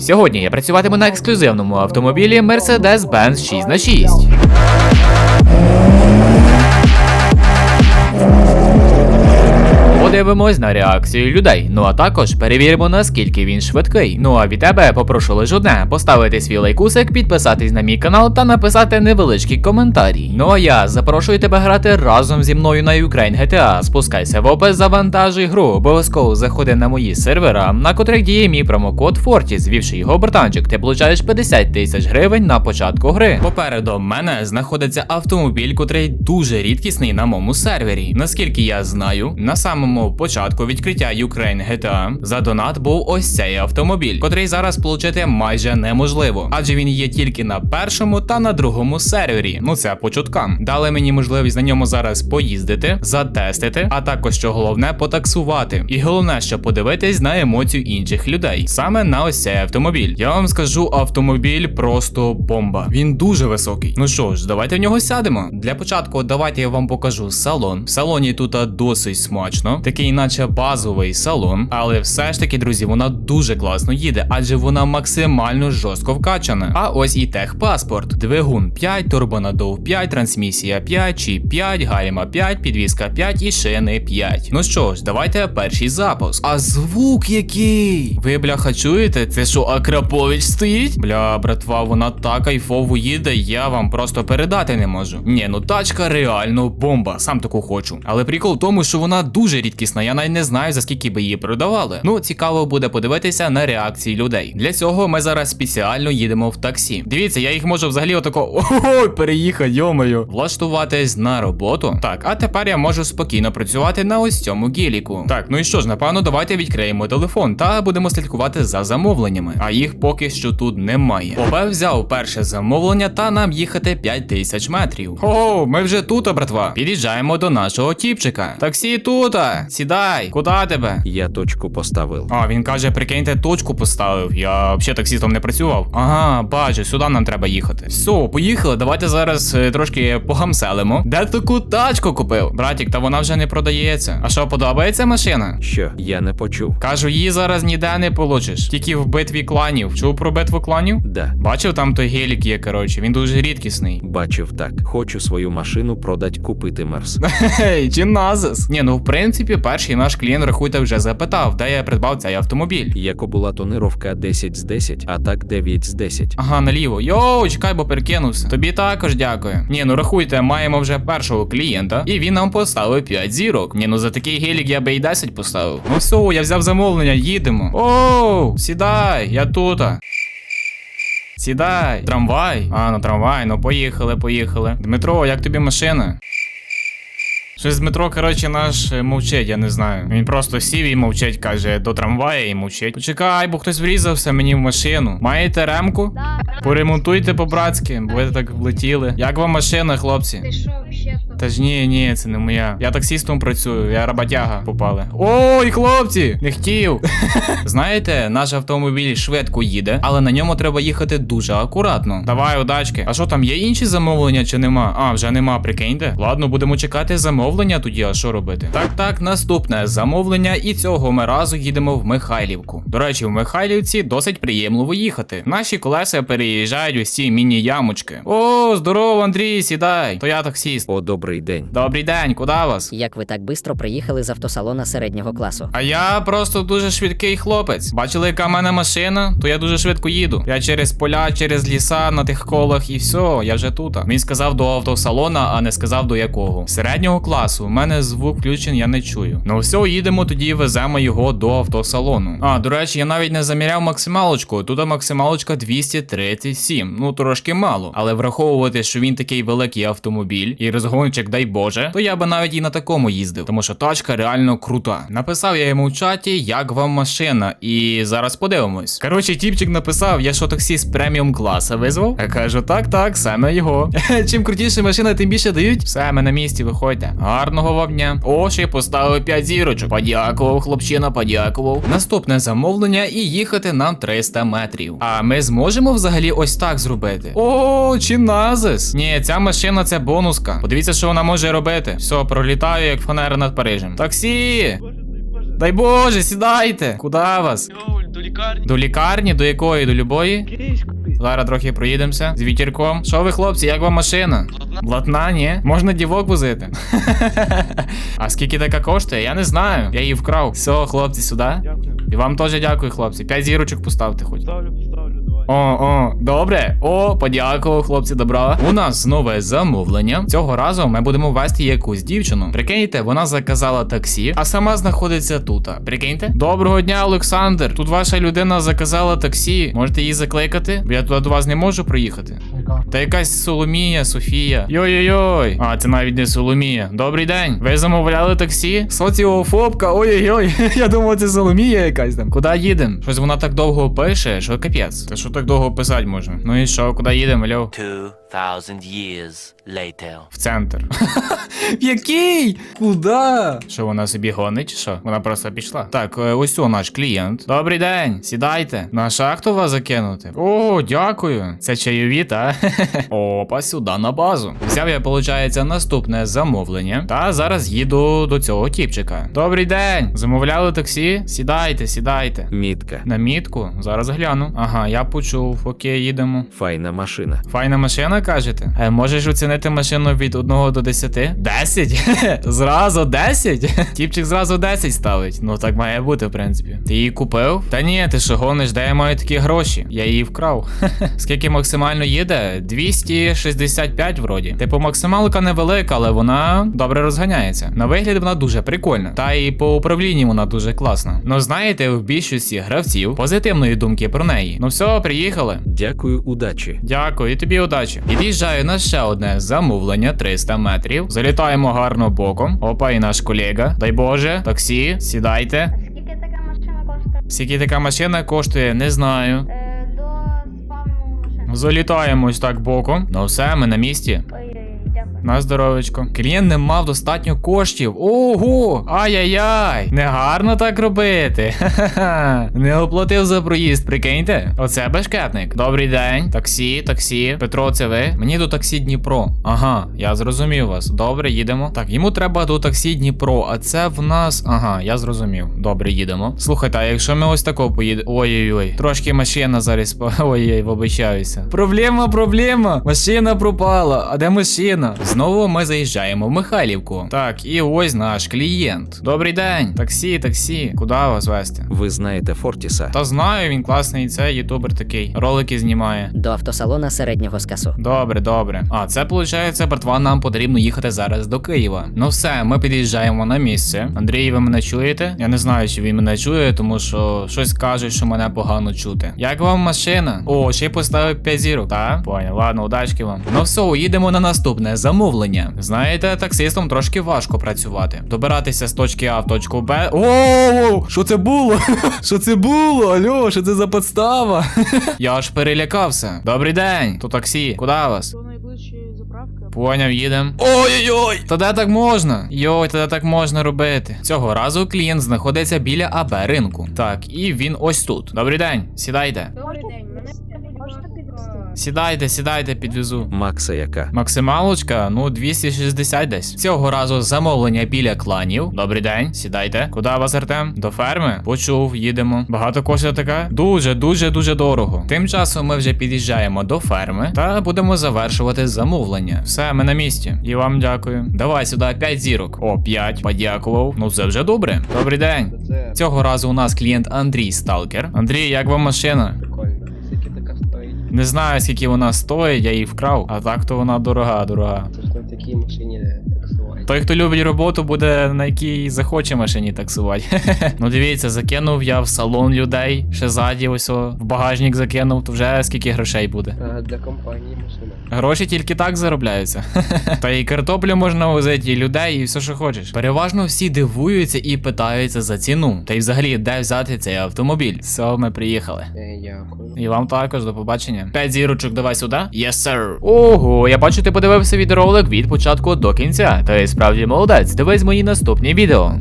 Сьогодні я працюватиму на ексклюзивному автомобілі Mercedes-Benz 6 Подивимось на реакцію людей. Ну а також перевіримо, наскільки він швидкий. Ну а від тебе попрошу лише одне: поставити свій лайкусик, підписатись на мій канал та написати невеличкий коментарій. Ну а я запрошую тебе грати разом зі мною на Ukraine GTA. Спускайся в опис, завантажуй гру. Обов'язково заходи на мої сервера, на котрих діє мій промокод Fortis. Звівши його братанчик, ти получаєш 50 тисяч гривень на початку гри. Попереду мене знаходиться автомобіль, котрий дуже рідкісний на моєму сервері. Наскільки я знаю, на самому початку відкриття Ukraine GTA за донат був ось цей автомобіль, котрий зараз получити майже неможливо, адже він є тільки на першому та на другому сервері. Ну це по чуткам. Дали мені можливість на ньому зараз поїздити, затестити, а також що головне потаксувати. І головне, що подивитись на емоцію інших людей, саме на ось цей автомобіль. Я вам скажу, автомобіль просто бомба. Він дуже високий. Ну що ж, давайте в нього сядемо. Для початку давайте я вам покажу салон. В салоні тут досить смачно, такий, наче базовий салон. Але все ж таки, друзі, вона дуже класно їде, адже вона максимально жорстко вкачана. А ось і техпаспорт. Двигун 5, турбонадув 5, трансмісія 5, чіп 5, гальма 5, підвізка 5 і шини 5. Ну що ж, давайте перший запуск. А звук який? Ви бляха чуєте? Це що, Акрапович стоїть? Бля, братва, вона так кайфово їде, я вам просто передати не можу. Ні, ну тачка реально бомба, сам таку хочу. Але прикол в тому, що вона дуже рідкісна, я навіть не знаю за скільки би її продавали. Ну, цікаво буде подивитися на реакції людей. Для цього ми зараз спеціально їдемо в таксі. Дивіться, я їх можу взагалі отако ой, переїхати, йомою. Влаштуватись на роботу. Так, а тепер я можу спокійно працювати на ось цьому гіліку. Так, ну і що ж, напевно, давайте відкриємо телефон та будемо слідкувати за замовленнями. А їх поки що тут немає. Обе взяв перше замовлення та нам їхати 5000 метрів. О, ми вже тут, братва. Під'їжджаємо до нашого тіпчика. Таксі тут. Сідай, куди тебе? Я точку поставив. А, він каже, прикиньте, точку поставив. Я взагалі таксістом не працював. Ага, бачу, сюди нам треба їхати. Все, поїхали. Давайте зараз е, трошки погамселимо. Де таку тачку купив? Братік, та вона вже не продається. А що, подобається машина? Що? Я не почув. Кажу, її зараз ніде не получиш. Тільки в битві кланів. Чув про битву кланів? Да. Бачив, там той гелік є, коротше, він дуже рідкісний. Бачив так. Хочу свою машину продать, купити мерс. Чи назис? Ні, ну в принципі, перший наш клієнт, рахуйте, вже запитав, де я придбав цей автомобіль. Яко була тонировка 10 з 10, а так 9 з 10. Ага, наліво. Йоу, чекай, бо перекинувся. Тобі також дякую. Ні, ну рахуйте, маємо вже першого клієнта, і він нам поставив 5 зірок. Ні, ну за такий гелік я би і 10 поставив. Ну все, я взяв замовлення, їдемо. Оу, сідай, я тут. Сідай, трамвай. А, ну трамвай, ну поїхали, поїхали. Дмитро, як тобі машина? Щось Дмитро, коротше, наш е, мовчить, я не знаю. Він просто сів і мовчить, каже, до трамвая і мовчить. Почекай, бо хтось врізався мені в машину. Маєте ремку? Да, Поремонтуйте по-братськи, бо ви так влетіли. Як вам машина, хлопці? ти що? Та ж ні, ні, це не моя. Я таксістом працюю, я роботяга попали. Ой, хлопці! Не хотів. Знаєте, наш автомобіль швидко їде, але на ньому треба їхати дуже акуратно. Давай, удачки. А що там є інші замовлення чи нема? А, вже нема, прикиньте. Ладно, будемо чекати замовлення тоді, а що робити? Так, так, наступне замовлення, і цього ми разу їдемо в Михайлівку. До речі, в Михайлівці досить приємно їхати. Наші колеса переїжджають ці міні-ямочки. О, здорово, Андрій, сідай. То я таксіст. О, добрий день. Добрий день, куди вас? Як ви так бистро приїхали з автосалона середнього класу? А я просто дуже швидкий хлопець. Бачили, яка в мене машина, то я дуже швидко їду. Я через поля, через ліса на тих колах і все, я вже тут. Він сказав до автосалона, а не сказав до якого. Середнього класу. У мене звук включений, я не чую. Ну все, їдемо тоді, веземо його до автосалону. А, до речі, я навіть не заміряв максималочку. Тут максималочка 237. Ну трошки мало. Але враховувати, що він такий великий автомобіль і розгончик, дай Боже, то я би навіть і на такому їздив, тому що тачка реально крута. Написав я йому в чаті, як вам машина, і зараз подивимось. Коротше, тіпчик написав, я що таксіст преміум класа визвав. Я кажу, так, так, саме його. Чим крутіше машина, тим більше дають. Все, ми на місці, виходьте. Гарного вам дня. О, ще поставив 5 зірочок. Подякував, хлопчина, подякував. Наступне замовлення і їхати нам 300 метрів. А ми зможемо взагалі ось так зробити. О, чи назис? Ні, ця машина це бонуска. Подивіться, що вона може робити. Все, пролітаю, як фанера над Парижем. Таксі! Дай Боже, сідайте! Куда вас? До лікарні. До лікарні, до якої? До любої? Зараз трохи проїдемося з вітірком. Що ви, хлопці, як вам машина? Блатна, ні? Можна дівок возити. а скільки така коштує? Я не знаю. Я її вкрав. Все, хлопці, сюди. Дякую. І вам теж дякую, хлопці. П'ять зірочок поставте хоч. Ставлю. О, о, добре. О, подякував, хлопці, добра. У нас нове замовлення. Цього разу ми будемо вести якусь дівчину. Прикиньте, вона заказала таксі, а сама знаходиться тут. Прикиньте? Доброго дня, Олександр. Тут ваша людина заказала таксі. Можете її закликати? Бо я туди до вас не можу приїхати. Та якась Соломія, Софія. Йой-йой-йой. А, це навіть не Соломія. Добрий день. Ви замовляли таксі? Соціофобка. Ой-ой-ой. Я думав, це Соломія якась там. Куди їдемо? Щось вона так довго пише, що капець. Та що так довго писати можна? Ну і що, куди їдемо, Альо? 2,000 years later. В центр. В який? Куда? Що вона собі гонить, чи що? Вона просто пішла. Так, е, ось о наш клієнт. Добрий день, сідайте. На шахту вас закинути. О, дякую. Це чайові, та? Опа, сюди на базу. Взяв я, виходить, наступне замовлення. Та зараз їду до цього тіпчика. Добрий день. Замовляли таксі? Сідайте, сідайте. Мітка. На мітку? Зараз гляну. Ага, я почув. Окей, їдемо. Файна машина. Файна машина, кажете? Е, можеш оцінити машину від 1 до 10? 10? зразу 10? Тіпчик зразу 10 ставить. Ну так має бути, в принципі. Ти її купив? Та ні, ти що гониш, де я маю такі гроші? Я її вкрав. Скільки максимально їде? 265 вроді. Типу, максималка невелика, але вона добре розганяється. На вигляд вона дуже прикольна. Та і по управлінню вона дуже класна. Ну знаєте, в більшості гравців позитивної думки про неї. Ну все, приїхали. Дякую, удачі. Дякую, і тобі удачі. Під'їжджаю на ще одне замовлення 300 метрів. Залітаємо гарно боком. Опа, і наш колега. Дай Боже, таксі, сідайте. Скільки така машина коштує? Скільки така машина коштує, не знаю. Е, до спавну машини. Залітаємо ось так боком. Ну все, ми на місці. На здоровечко. Клієнт не мав достатньо коштів. Ого! Ай-яй-яй! Не гарно так робити. Ха-ха-ха. Не оплатив за проїзд, прикиньте. Оце бешкетник. Добрий день. Таксі, таксі. Петро, це ви? Мені до таксі Дніпро. Ага, я зрозумів вас. Добре, їдемо. Так, йому треба до таксі Дніпро, а це в нас. Ага, я зрозумів. Добре, їдемо. Слухайте, а якщо ми ось тако поїдемо. Ой-ой-ой. Трошки машина зараз. Ой-ой, вибачаюся. Проблема, проблема. Машина пропала. А де машина? Знову ми заїжджаємо в Михайлівку. Так, і ось наш клієнт. Добрий день. Таксі, таксі. Куди вас вести? Ви знаєте Фортіса? Та знаю, він класний, це ютубер такий. Ролики знімає. До автосалона середнього скасу. Добре, добре. А це виходить, братва, нам потрібно їхати зараз до Києва. Ну все, ми під'їжджаємо на місце. Андрій, ви мене чуєте? Я не знаю, чи він мене чує, тому що щось кажуть, що мене погано чути. Як вам машина? О, ще й поставив 5 зірок. Так? Понял, ладно, удачки вам. Ну все, їдемо на наступне замовлення. Знаєте, таксистом трошки важко працювати. Добиратися з точки А в точку Б. О, що це було? Що це було? Алло, що це за подстава? Я аж перелякався. Добрий день, тут таксі. Куди вас? Поняв, їдем. Ой-ой-ой! Та де так можна? Йой, та де так можна робити. Цього разу клієнт знаходиться біля АБ ринку. Так, і він ось тут. Добрий день, сідайте. Сідайте, сідайте, підвезу. Макса яка? Максималочка, ну 260 десь. Цього разу замовлення біля кланів. Добрий день, сідайте. Куди вас, Артем? До ферми? Почув, їдемо. Багато коштує така? Дуже, дуже, дуже дорого. Тим часом ми вже під'їжджаємо до ферми та будемо завершувати замовлення. Все, ми на місці. І вам дякую. Давай сюди 5 зірок. О, 5. Подякував. Ну це вже добре. Добрий день. Цього разу у нас клієнт Андрій Сталкер. Андрій, як вам машина? Не знаю, скільки вона стоїть, я її вкрав, а так то вона дорога, дорога. Такій машині таксувати. Той, хто любить роботу, буде на якій захоче машині таксувати. ну дивіться, закинув я в салон людей, ще ззаді ось в багажник закинув, то вже скільки грошей буде. А для компанії машина. Гроші тільки так заробляються. Та і картоплю можна возити, і людей, і все, що хочеш. Переважно всі дивуються і питаються за ціну. Та й взагалі, де взяти цей автомобіль. Все, ми приїхали. Е, дякую. І вам також до побачення. П'ять зірочок давай сюди. Yes, sir. Ого, я бачу, ти подивився відеоролик від початку до кінця. Ти справді молодець. Дивись мої наступні відео.